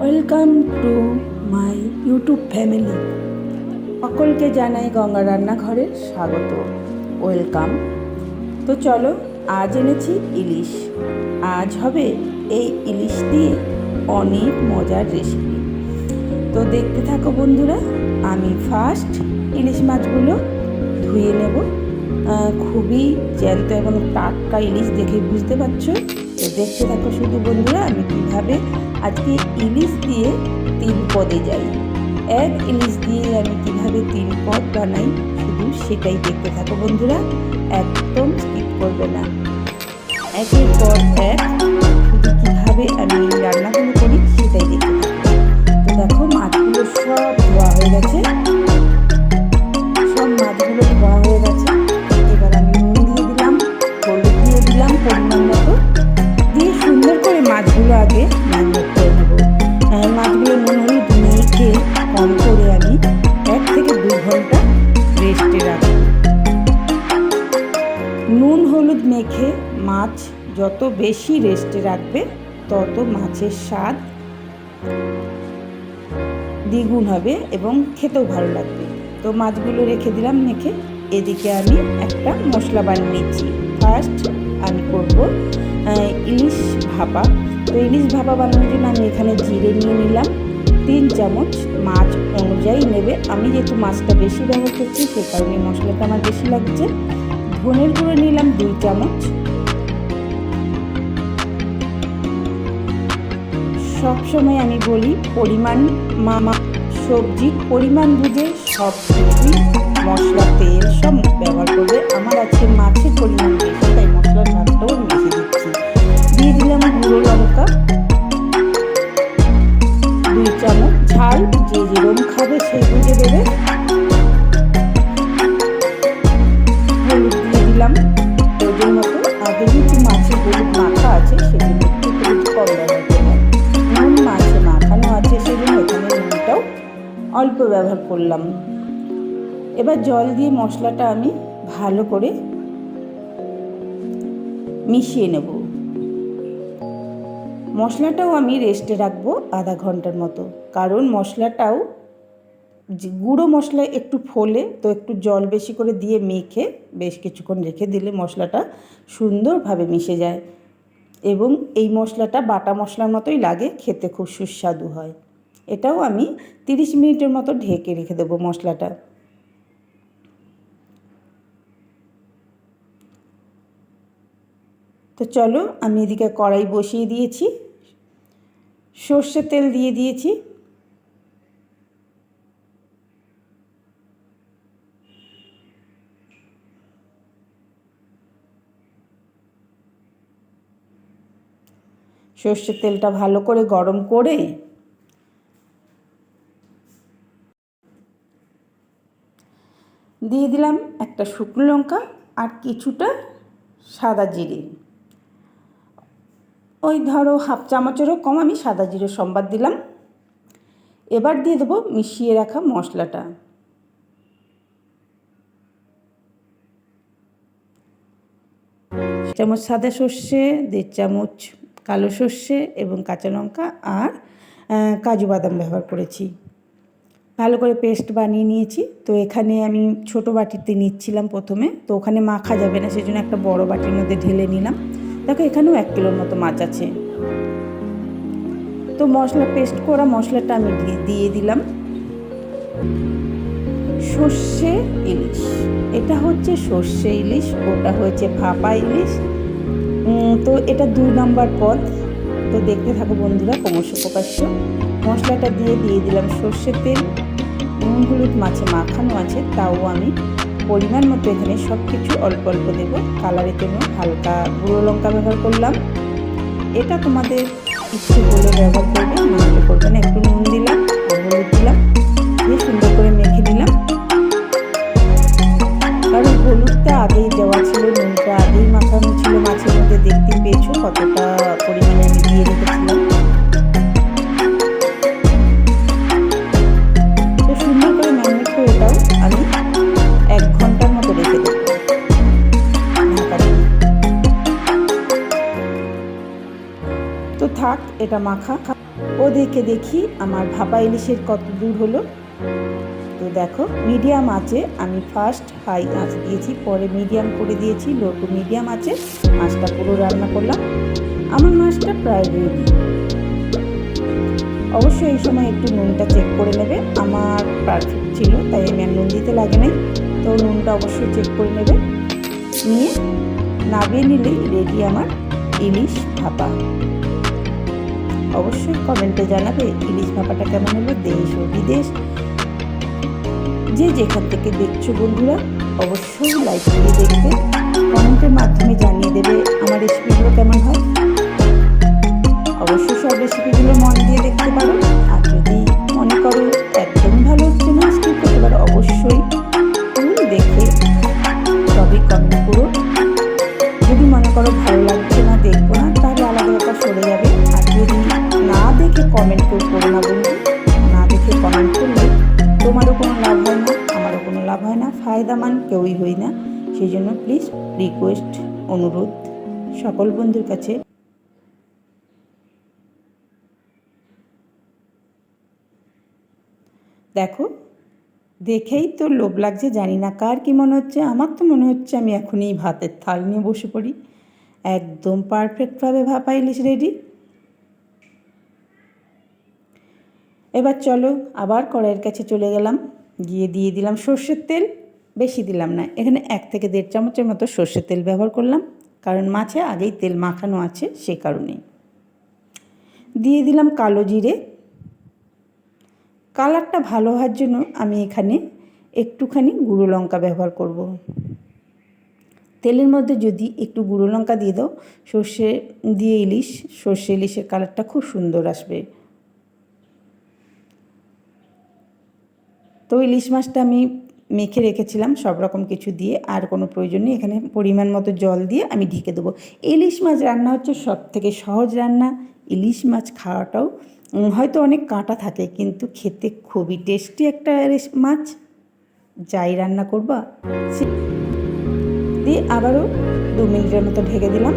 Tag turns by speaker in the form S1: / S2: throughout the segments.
S1: Welcome to my YouTube family সকলকে জানাই গঙ্গা রান্নাঘরে স্বাগত। ওয়েলকাম তো চলো, আজ এনেছি ইলিশ। আজ হবে এই ইলিশ দিয়ে অনেক মজার রেসিপি তো দেখতে থাকো বন্ধুরা, আমি ফার্স্ট ইলিশ মাছগুলো ধুয়ে নেব। খুবই জ্যান্ত এবং টাটকা ইলিশ দেখে বুঝতে পারছ? দেখতে থাকো শুধু বন্ধুরা, আমি কীভাবে আজকে ইলিশ দিয়ে তিন পদে যাই। এক ইলিশ দিয়ে আমি কীভাবে তিন পদ বানাই শুধু সেটাই দেখতে থাকো বন্ধুরা, একদম স্কিপ করবে না। একের পর এক, শুধু কীভাবে আমি রান্নাগুলো করি সেটাই দেখতে নুন, হলুদ মেখে মাছ যত বেশি রেস্টে রাখবে, তত মাছের স্বাদ দ্বিগুণ হবে এবং খেতেও ভালো লাগবে। তো মাছগুলো রেখে দিলাম মেখে। এদিকে আমি একটা মশলা বানিয়ে নিচ্ছি ফার্স্ট আমি করব ইলিশ ভাপা। তো ইলিশ ভাপা বানানোর জন্য আমি এখানে জিরে নিয়ে নিলাম। তিন চামচ মাছ অনুযায়ী নেবে। আমি যেহেতু মাছটা বেশি ব্যবহার করছি, সে কারণে মশলাটা আমার বেশি লাগছে। ধনের গুঁড়ো নিলাম দুই চামচ। সবসময় আমি বলি, পরিমাণ মামা, সবজি, পরিমাণ বুঝে সব সবজি, মশলা, তেল সব ব্যবহার করবে। আমার আছে মাছের অল্প ব্যবহার করলাম। এবার জল দিয়ে মশলাটা আমি ভালো করে মিশিয়ে নেব। মশলাটাও আমি রেস্টে রাখব আধা ঘণ্টার মতো। কারণ মশলাটাও গুঁড়ো মশলা একটু ফোলে, তো একটু জল বেশি করে দিয়ে মেখে বেশ কিছুক্ষণ রেখে দিলে মশলাটা সুন্দরভাবে মিশে যায়। এবং এই মশলাটা বাটা মশলার মতোই লাগে, খেতে খুব সুস্বাদু হয়। এটাও আমি তিরিশ মিনিটের মতো ঢেকে রেখে দেবো মশলাটা। তো চলো আমি এদিকে কড়াই বসিয়ে দিয়েছি। সর্ষে তেল দিয়ে দিয়েছি। সর্ষের তেলটা ভালো করে গরম করে দিয়ে দিলাম একটা শুকনো লঙ্কা আর কিছুটা সাদা জিরে। ওই ধরো হাফ চামচেরও কম আমি সাদা জিরে সম্বাদ দিলাম। এবার দিয়ে দেবো মিশিয়ে রাখা মশলাটা। চামচ সাদা সর্ষে, দেড় চামচ কালো সর্ষে এবং কাঁচা লঙ্কা আর কাজু বাদাম ব্যবহার করেছি। ভালো করে পেস্ট বানিয়ে নিয়েছি। তো এখানে আমি ছোট বাটিতে নিচ্ছিলাম প্রথমে। তো ওখানে মাখা যাবে না, সেজন্য একটা বড় বাটির মধ্যে ঢেলে নিলাম। দেখো, এখানেও এক কিলোর মতো মাছ আছে। তো মশলা, পেস্ট করা মশলাটা আমি দিয়ে দিলাম। সর্ষে ইলিশ। এটা হচ্ছে সর্ষে ইলিশ, ওটা হচ্ছে ভাপা ইলিশ। তো এটা দুই নম্বর পদ। তো দেখতে থাকো বন্ধুরা, ক্রমশ প্রকাশ্য। মশলাটা দিয়ে দিয়ে দিলাম সর্ষের তেল, নুন, হলুদ মাছে মাখানো আছে, তাও আমি পরিমাণ মতো এখানে সব কিছু অল্প অল্প দেবো। কালারের জন্য হালকা গুঁড়ো লঙ্কা ব্যবহার করলাম। এটা তোমাদের ইচ্ছে করলে ব্যবহার করবে হলে করবে না, একটু নুন দিলাম হলুদ দিলাম। থাক, এটা মাখা। ও দেখে দেখি আমার ভাপা ইলিশের কত দূর হলো। তো দেখো, মিডিয়াম আছে আমি ফার্স্ট হাই আঁচ দিয়েছি, পরে মিডিয়াম করে দিয়েছি লো টু মিডিয়াম আছে মাছটা পুরো রান্না করলাম। আমার মাছটা প্রায় রেডি অবশ্যই এই সময় একটু নুনটা চেক করে নেবে, আমার পারফেক্ট ছিল, তাই আমি আর নুন দিতে লাগে নাই। তো নুনটা অবশ্যই চেক করে নেবে। নিয়ে নাবিয়ে নিলেই রেডি আমার ইলিশ ভাপা। অবশ্যই কমেন্টে জানাবে, ইলিশ ভাপাটা কেমন হলো দেশ ও বিদেশ। যে যেখান থেকে দেখছ বন্ধুরা, অবশ্যই লাইক করে দেখবে, কমেন্টের মাধ্যমে জানিয়ে দেবে আমার রেসিপিগুলো কেমন হয়। লাভ হয় না, ফায়দামান কেউই হই না। সেই জন্য প্লিজ রিকোয়েস্ট অনুরোধ সকল বন্ধুর কাছে। দেখো, দেখেই তো লোভ লাগছে, জানি না কার কি মনে হচ্ছে। আমার তো মনে হচ্ছে আমি এখনই ভাতের থাল নিয়ে বসে পড়ি। একদম পারফেক্টভাবে ভাপা ইলিশ রেডি। এবার চলো, আবার কড়াইয়ের কাছে চলে গেলাম। গিয়ে দিয়ে দিলাম সর্ষের তেল, বেশি দিলাম না। এখানে এক থেকে দেড় চামচের মতো সর্ষের তেল ব্যবহার করলাম, কারণ মাছে আগেই তেল মাখানো আছে সে কারণেই। দিয়ে দিলাম কালো জিরে। কালারটা ভালো হওয়ার জন্য আমি এখানে একটুখানি গুঁড়ো লঙ্কা ব্যবহার করব। তেলের মধ্যে যদি একটু গুঁড়ো লঙ্কা দিয়ে দাও, সর্ষে দিয়ে ইলিশ, সর্ষে ইলিশের কালারটা খুব সুন্দর আসবে। তো ইলিশ মাছটা আমি মেখে রেখেছিলাম সব রকম কিছু দিয়ে, আর কোনো প্রয়োজন নেই, এখানে পরিমাণ মতো জল দিয়ে আমি ঢেকে দেবো। ইলিশ মাছ রান্না হচ্ছে সব থেকে সহজ রান্না, ইলিশ মাছ খাওয়াটাও। হয়তো অনেক কাঁটা থাকে, কিন্তু খেতে খুবই টেস্টি একটা মাছ। যাই রান্না করবা। দিয়ে আবারও দু মিনিটের মতো ঢেকে দিলাম।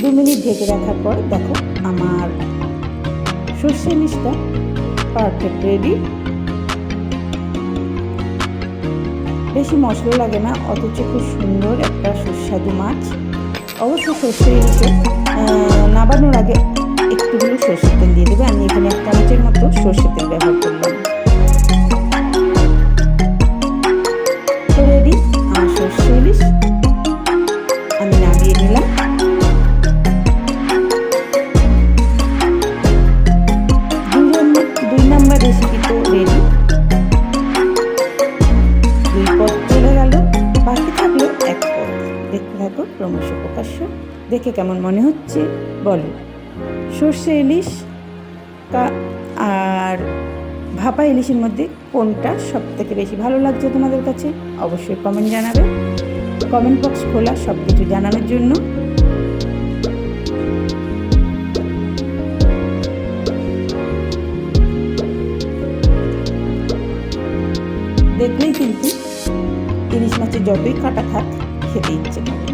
S1: দু মিনিট ঢেকে রাখার পর দেখো আমার সর্ষে ইলিশটা পারফেক্ট রেডি বেশি মশলা লাগে না, অথচ খুব সুন্দর একটা সুস্বাদু মাছ। অবশ্য সর্ষে ইলিশে নাবানোর আগে একটুগুলো সর্ষে তেল দিয়ে দেবে। আমি এখানে এক চামচের মতো সর্ষে তেল ব্যবহার করলাম। দেখে কেমন মনে হচ্ছে? বলো। সর্ষে ইলিশ আর ভাপা ইলিশের মধ্যে কোনটা সব থেকে বেশি ভালো লাগছে তোমাদের কাছে? অবশ্যই কমেন্ট জানাবে। কমেন্ট বক্স খোলা সব কিছু জানানোর জন্য। দেখলেই কিন্তু ইলিশ মাছের যতই কাটা থাক, খেতে ইচ্ছে করে।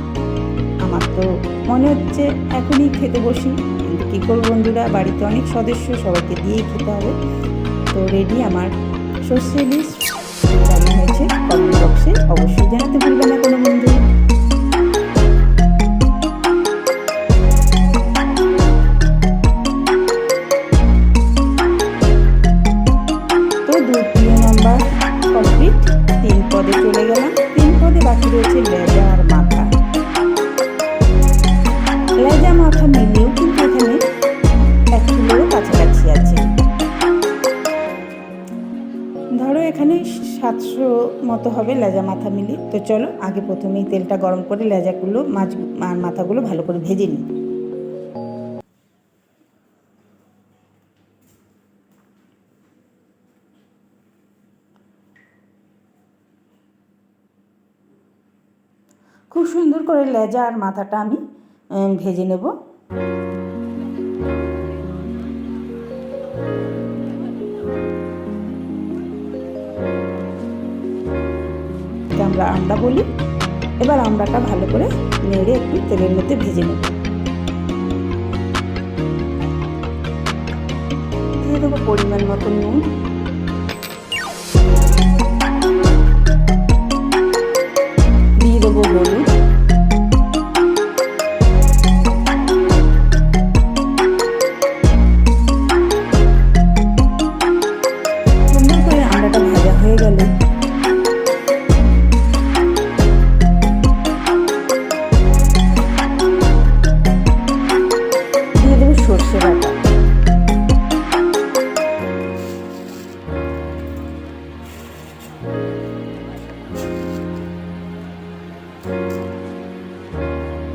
S1: তো মনে হচ্ছে এখনই খেতে বসি। কী করব বন্ধুরা? বাড়িতে অনেক সদস্য, সবাইকে দিয়েই খেতে হবে। তো রেডি আমার সর্ষে ইলিশ। রান্না হয়েছে। কমেন্ট বক্সে অবশ্যই জানাতে ভুলবে না কোনো বন্ধু। তো দু তিন নাম্বার তিন পদে চলে গেলাম। তিন পদে বাকি রয়েছে মতো হবে লেজা মাথা মিলিয়ে। তো চলো, আগে প্রথমেই তেলটা গরম করে লেজাগুলো, মাছ আর মাথাগুলো ভালো করে ভেজে নিই। খুব সুন্দর করে লেজা আর মাথাটা আমি ভেজে নেব। আমড়া বলি। এবার আমড়াটা ভালো করে নেড়ে একটু তেলের মধ্যে ভেজে নেব। দিয়ে দেবো পরিমাণ মতো নুন।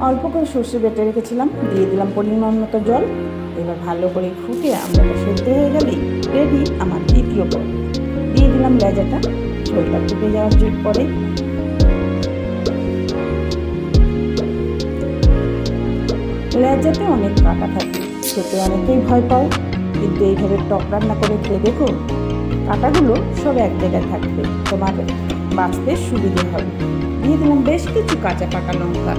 S1: অল্প করে সর্ষে বেটে রেখেছিলাম, দিয়ে দিলাম পরিমাণ মতো জল। এবার ভালো করে ফুটে আমরা সেদ্ধ হয়ে গেলেই রেডি আমার দ্বিতীয় পদ। দিয়ে দিলাম লেজাটা ঝোলটা ফুটে যাওয়ার পরে। লেজাতে অনেক কাটা থাকে, খেতে অনেকেই ভয় পাও কিন্তু এইভাবে টক রান্না করে খেয়ে দেখো, কাটাগুলো সব এক জায়গায় থাকবে, তোমার বাঁচতে সুবিধে হবে। দিয়ে দিলাম বেশ কিছু কাঁচা পাকা লঙ্কা।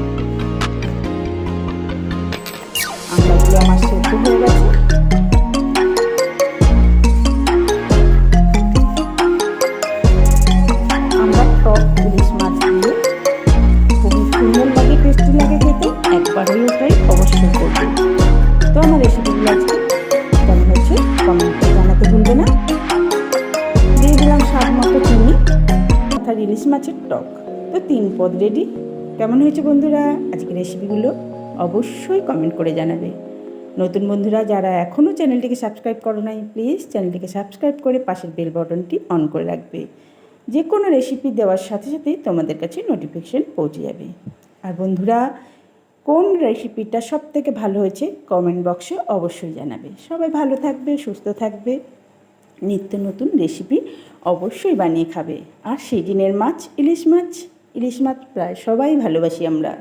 S1: আমড়াগুলো আমার সেদ্ধ হয়ে গেছে। আমরা টক ইলিশ মাছ দিয়ে অবশ্যই করবে। তো জানাতে না। মতো মাছের টক। তো তিন রেডি কেমন হয়েছে বন্ধুরা? আজকে রেসিপিগুলো অবশ্যই কমেন্ট করে জানাবে। নতুন বন্ধুরা, যারা এখনও চ্যানেলটিকে সাবস্ক্রাইব করো নাই, প্লিজ চ্যানেলটিকে সাবস্ক্রাইব করে পাশের বেল বাটনটি অন করে রাখবে। যে কোনো রেসিপি দেওয়ার সাথে সাথেই তোমাদের কাছে নোটিফিকেশন পৌঁছে যাবে। আর বন্ধুরা, কোন রেসিপিটা সব থেকে ভালো হয়েছে কমেন্ট বক্সে অবশ্যই জানাবে। সবাই ভালো থাকবে, সুস্থ থাকবে, নিত্য নতুন রেসিপি অবশ্যই বানিয়ে খাবে। আর সেই দিনের মাছ, ইলিশ মাছ ইলিশ মাছ প্রায় সবাই ভালোবাসি আমরা।